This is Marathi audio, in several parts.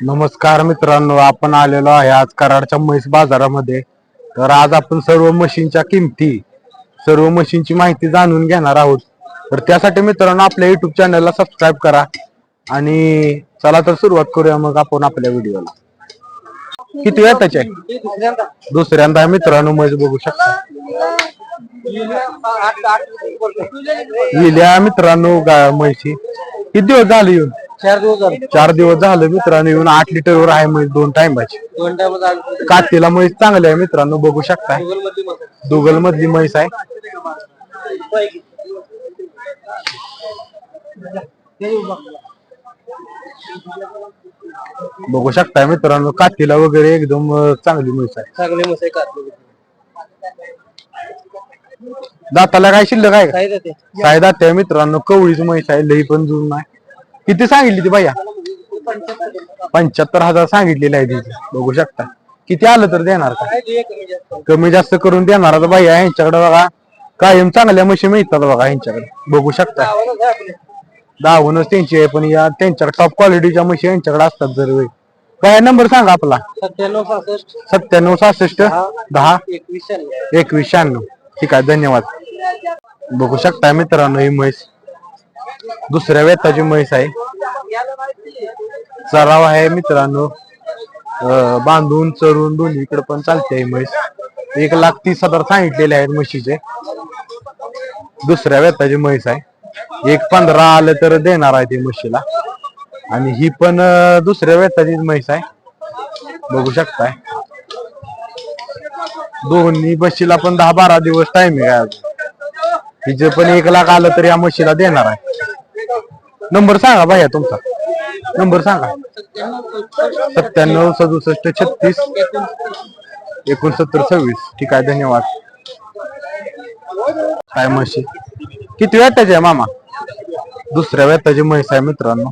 नमस्कार मित्रांनो आपण आलेलो आहे आज कराडच्या म्हैस बाजारामध्ये. तर आज आपण सर्व मशीनच्या किमती सर्व मशीनची माहिती जाणून घेणार आहोत. तर त्यासाठी मित्रांनो आपल्या युट्यूब चॅनलला सबस्क्राईब करा आणि चला तर सुरुवात करूया मग आपण आपल्या व्हिडिओला. किती वेळ त्याचे? दुसऱ्यांदा मित्रांनो म्हैस बघू शकता. विल्या मित्रांनो म्हैशी. किती दिवस झाले येऊन? चार दिवस झाले. चार दिवस झाले मित्रांनो येऊन आठ लिटर वर आहे म्हैस दोन टाइमाची दोन टाइम झाले. कातीला म्हैस चांगली आहे मित्रांनो बघू शकता. दुगल मधली म्हैस आहे. बघू शकताय मित्रांनो कातीला वगैरे एकदम अं, चांगली म्हैस आहे. चांगले मसे काढले दाताला काय शिल्लक आहे? का? काय जाते काय दात आहे मित्रांनो कवळीच म्हैस आहे लई पण जुळून आहे. किती सांगितली ती भैया? पंच्याहत्तर हजार सांगितलेली आहे तिची बघू शकता. किती आलं तर देणार का? कमी जास्त करून देणार आता भैया यांच्याकडे बघा. कायम चांगल्या म्हशी मिळतात बघा यांच्याकडे. बघू शकता. दावूनच त्यांची आहे पण या त्यांच्याकडे टॉप क्वालिटीच्या म्हशी यांच्याकडे असतात जर वेळ काय नंबर सांगा आपला? सत्त्याण्णव सहासष्ट दहा एकवीस शहाण्णव एकवीस शहाण्णव. ठीक आहे धन्यवाद. बघू शकता मित्रांनो ही म्हैस. दुसऱ्या वेताची म्हैस आहे. सराव आहे मित्रांनो. बांधून चरून दोन्हीकडे पण चालते म्हैस. एक लाख तीस हजार सांगितलेले आहेत म्हशीचे. दुसऱ्या वेताची म्हैस आहे. एक पंधरा आलं तर देणार आहे ती म्हशीला. आणि ही पण दुसऱ्या वेताचीच म्हैस आहे. बघू शकताय. दोन्ही म्हशीला पण दहा बारा दिवस टाइम आहे अजून हिचं पण एक लाख आलं तर या म्हशीला देणार आहे. नंबर सांगा भैया तुमचा. नंबर सांगा. सत्त्याण्णव सदुसष्ट छत्तीस एकोणसत्तर सव्वीस. ठीक आहे धन्यवाद. काय म्हशी? किती वेताची आहे मामा? दुसऱ्या वेताची म्हैस आहे मित्रांनो.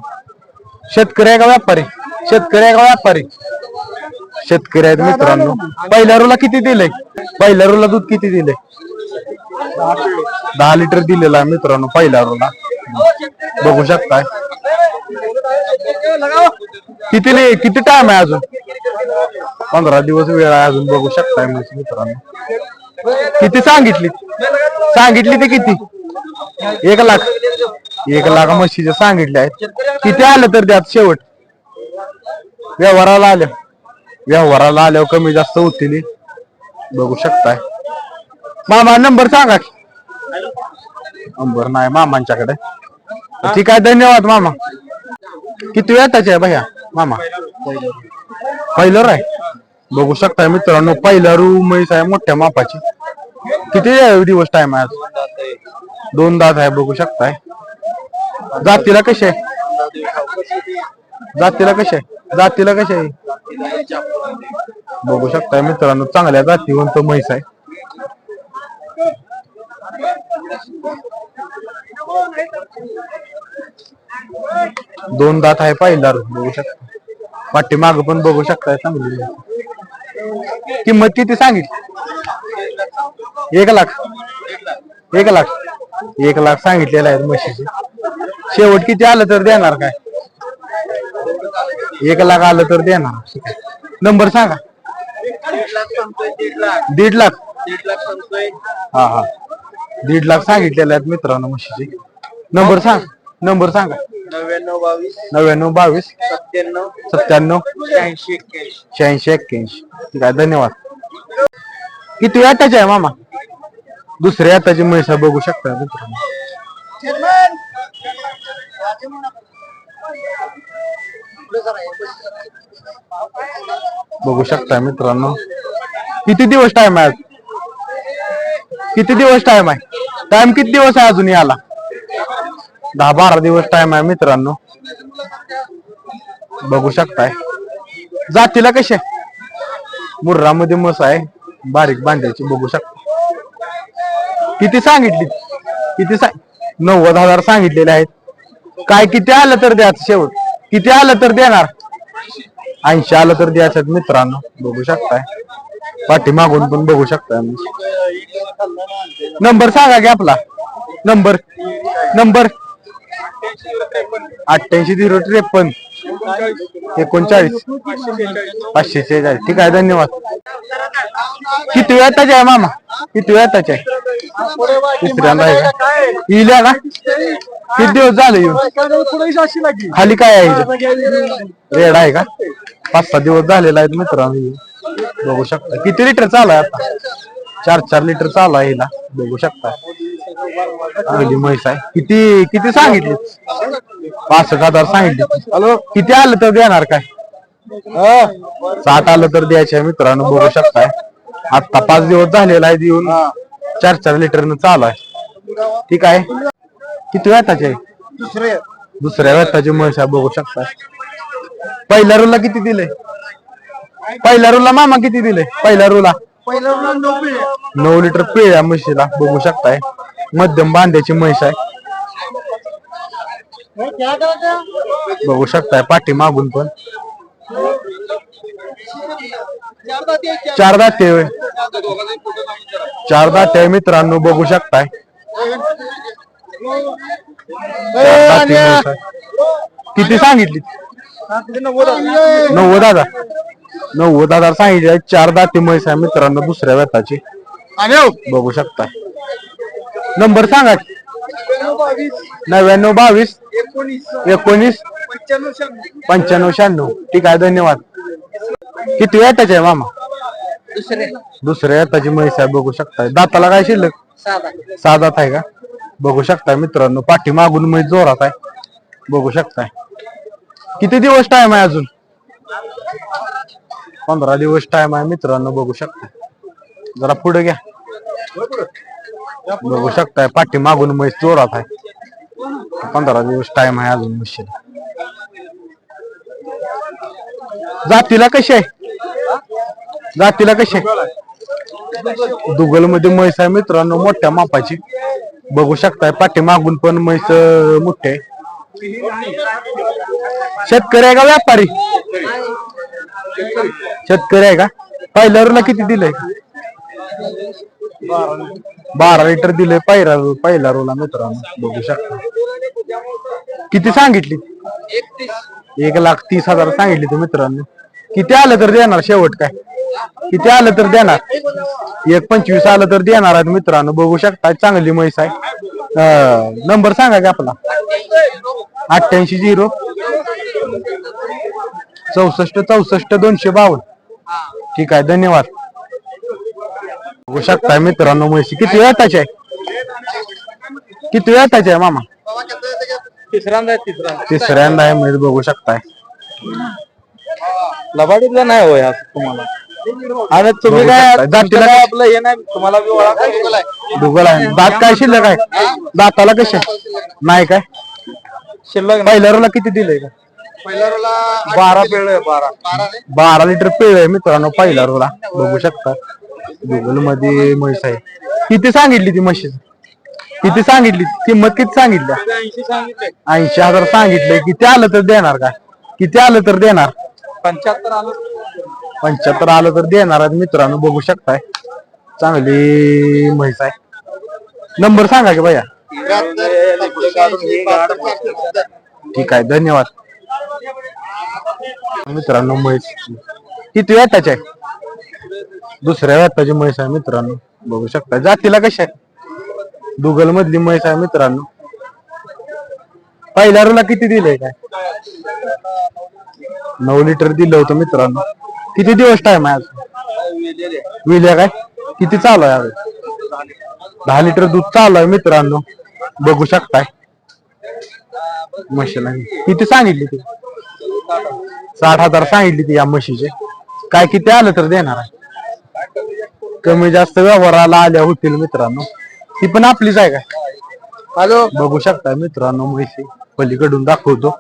शेतकरी आहे का व्यापारी? शेतकरी आहे का व्यापारी? शेतकरी आहेत मित्रांनो. पहिल्या रूला किती दिले? पहिल्या रूला दूध किती दिले? दहा लिटर दिलेला आहे मित्रांनो पहिल्या रोला बघू शकताय. किती नाही किती टाइम आहे अजून? पंधरा दिवस वेळ आहे अजून बघू शकताय मित्रांनो. किती सांगितली? सांगितली ते किती? एक लाख. एक लाख म्हशीचे सांगितले आहेत. किती आलं तर त्यात शेवट? व्यवहाराला आल्या. व्यवहाराला आल्यावर कमी जास्त होतील बघू शकताय. मामा नंबर सांगा. की. नंबर नाही मामांच्याकडे. ठीक आहे धन्यवाद मामा. किती वेताचे आहे भैया? मामा. पहिलं आहे बघू शकताय मित्रांनो पहिला रू म्हैस आहे मोठ्या मापाची. किती दिवस टाइम आहे आज? दोन दात आहे बघू शकताय. जातीला कसे आहे? जातीला कसे आहे? जातीला कसे आहे? बघू शकताय मित्रांनो चांगल्या जातीवंत म्हैस आहे. दोन दात आहे पहिला बघू शकता. पाठी माग पण बघू शकताय चांगली. किंमत किती सांगितली? एक लाख. एक लाख. एक लाख सांगितलेले आहेत म्हशीचे. शेवट किती आलं तर देणार काय? एक लाख आलं तर देणार. नंबर सांगा. दीड लाख. हा हा. दीड लाख सांगितलेले आहेत मित्रांनो म्हशीचे. नंबर सांग नंबर सांगा. नव्याण्णव बावीस नव्याण्णव बावीस सत्त्याण्णव सत्त्याण्णव शहाऐंशी एक्क्याऐंशी. शहाऐंशी एक्क्याऐंशी. ठीक आहे धन्यवाद. किती आताची आहे मामा? दुसऱ्या आताची म्हैस बघू शकता मित्रांनो. बघू शकता मित्रांनो. किती दिवस टाइम आहे आज? किती दिवस टाइम आहे? टाइम किती दिवस आहे अजून याला? दहा बारा दिवस टाइम आहे मित्रांनो. बघू शकताय. जातीला कसे? मुर्रामध्ये मस आहे. बारीक बांधायची बघू शकता. किती सांगितली? किती सांग नव्वद हजार सांगितलेले आहेत. काय किती आलं तर द्याच शेवट? किती आलं तर देणार? ऐंशी आलं तर द्यायचं मित्रांनो. बघू शकताय. पाठीमागून पण बघू शकता नंबर सांगा की आपला. नंबर. नंबर. अठ्ठ्याऐंशी झिरो त्रेपन्न. एकोणचाळीस. पाचशे शेहेचाळीस ठीक आहे धन्यवाद. किती वेळ वेळाचे आहे मामा? किती वेळाचे आहे? तिसऱ्यांदा आहे का? इल्या ना किती दिवस झाले येऊन? खाली काय आहे रेड आहे का? पाच सहा दिवस झालेला आहेत मित्रांनो. बघू शकता. किती लिटर चालू आहे आता? चार चार लिटर चालू आहे हिला. बघू शकता. चांगली म्हैस आहे. किती किती सांगितली? पासष्ट हजार सांगितले. हॅलो किती आलं तर देणार काय? साठ आलं तर द्यायचे मित्रांनो बघू शकताय आता पाच दिवस झालेला आहे देऊन. चार चार लिटर चालू आहे. ठीक आहे? किती वेताचे? दुसऱ्या वेताची म्हैस आहे बघू शकताय पहिल्या रूला किती दिले? पहिल्या रूला मामा किती दिले? पहिल्या रूला नऊ लिटर पिळ्या म्हशीला बघू शकताय. मध्यम बांध्याची म्हैस आहे. बघू शकताय पाठी मागून पण. चार दाते होय. चार दाते मित्रांनो बघू शकताय. चार दाते म्हैस आहे. किती सांगितली नव्वद हजार. नव्वद हजार सांगितले चार दाते म्हैस आहे मित्रांनो दुसऱ्या व्यताची. बघू शकताय नंबर सांगा. नव्याण्णव बावीस एकोणीस पंच्याण्णव शहाण्णव. ठीक आहे धन्यवाद. किती वेताचे आहे मामा? दुसरे. दुसऱ्या येताची म्हैस आहे बघू शकताय दाताला काय शिल्लक? साधा. सहा दात आहे का? बघू शकताय मित्रांनो पाठी मागून म्हैस जोरात आहे. बघू शकताय किती दिवस टाइम आहे अजून? पंधरा दिवस टाइम आहे मित्रांनो बघू शकताय जरा पुढे घ्या. बघू शकताय पाठी मागून म्हैस जोरात आहे. पंधरा दिवस टाइम आहे अजून म्हशीला. जातीला कशी आहे? जातीला कशी आहे? दुगलमध्ये म्हैस आहे मित्रांनो मोठ्या मापाची. बघू शकताय पाठी मागून पण म्हैस मोठे शेतकरी आहे का व्यापारी? शेतकरी. आहे का? पहिल्या रूला किती दिलंय? बारा लिटर दिले पहिला पहिला रोला मित्रांनो बघू शकता. किती सांगितली? एक लाख तीस हजार सांगितली ते मित्रांनो. किती आलं तर देणार शेवट काय? किती आलं तर देणार? एक पंचवीस आलं तर देणार आहेत मित्रांनो. बघू शकता चांगली म्हैस आहे. नंबर सांगा की आपला. अठ्ठ्याऐंशी झिरो. चौसष्ट चौसष्ट दोनशे बावन्न. ठीक आहे धन्यवाद. बघू शकताय मित्रांनो म्हैसी किती वेळाची आहे? किती वेळाची आहे मामा? तिसऱ्यांदा तिसऱ्यांदा. आहे म्हैस बघू शकताय. लबाडीतला नाही होय तुम्हाला. आणि तुम्ही काय शकता. काय- आपलं हे नाही तुम्हाला दुगल आहे दात काय शिल्लक आहे? दाताला कसे नाही काय? शिल्लक नाही. पहिल्या रोला किती दिले का बारा पेळ बारा. बारा लिटर. पेळ आहे मित्रांनो पहिल्या रोला बघू शकता. गुगलमध्ये म्हैस आहे. किती सांगितली ती म्हशी किती सांगितली? किंमत किती सांगितली? ऐंशी हजार सांगितले. किती आलं तर देणार काय किती आलं तर देणार? पंच्याहत्तर आलं. पंच्याहत्तर आलं तर देणार मित्रांनो बघू शकताय. चांगली म्हैस आहे. नंबर सांगा की भैया. ठीक आहे धन्यवाद. मित्रांनो म्हैस. किती वेताची आहे. दुसऱ्या वेताची म्हैस आहे मित्रांनो. बघू शकता. जातीला कशी आहे? दुगल मधली म्हैस आहे मित्रांनो. पहिल्या रूला किती दिलंय काय? नऊ लिटर दिलं होतं मित्रांनो. किती दिवस टाइम आहे आज? विल्या काय? किती चालू आहे दहा लिटर दूध चालू आहे मित्रांनो. बघू शकताय. म्हशीला. किती सांगितली ती? साठ हजार सांगितली ती या म्हशीचे. काय किती आलं तर देणार आहे? कमी जास्त व्यवहाराला आल्या होतील मित्रांनो. ती पण आपलीच आहे काय हॅलो? बघू शकता मित्रांनो म्हैसी पलीकडून दाखवतो.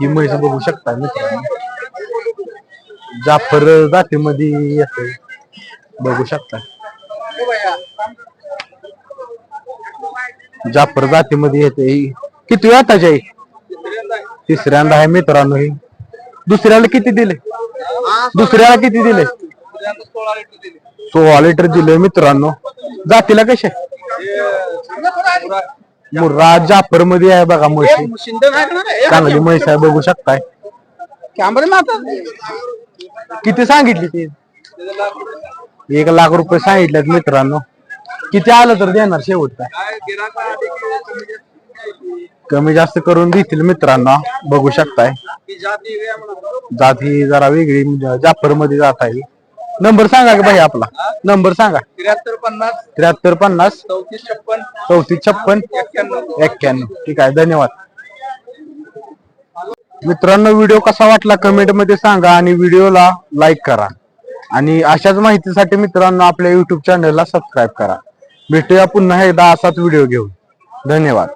ही म्हैस बघू शकता मित्रांनो. जाफर जातीमध्ये येते. बघू शकता. जाफर जातीमध्ये येते किती वेताची आहे तिसऱ्यांदा आहे मित्रांनो ही. दुसऱ्याला किती दिले? दुसऱ्याला किती दिले? सोळा लिटर दिले मित्रांनो. जातीला कसे मुर्रा जापरमध्ये आहे बघा म्हशी. चांगली म्हैस आहे बघू शकताय. किती सांगितली ती? एक लाख रुपये सांगितलेत मित्रांनो. किती आलं तर देणार शेवट काय कमी जास्त करून देतील मित्रांनो. बघू शकताय. जात ही जरा वेगळी जाफरमध्ये जात आहे. नंबर सांगा की भाई आपला. नंबर सांगा. त्र्याहत्तर पन्नास त्र्याहत्तर पन्नास चौतीस छप्पन चौतीस छप्पन एक्क्याण्णव. ठीक आहे धन्यवाद. मित्रांनो व्हिडिओ कसा वाटला कमेंटमध्ये सांगा आणि व्हिडिओला लाईक करा. आणि अशाच माहितीसाठी मित्रांनो आपल्या युट्यूब चॅनलला सबस्क्राईब करा. भेटूया पुन्हा एकदा असाच व्हिडिओ घेऊन. धन्यवाद.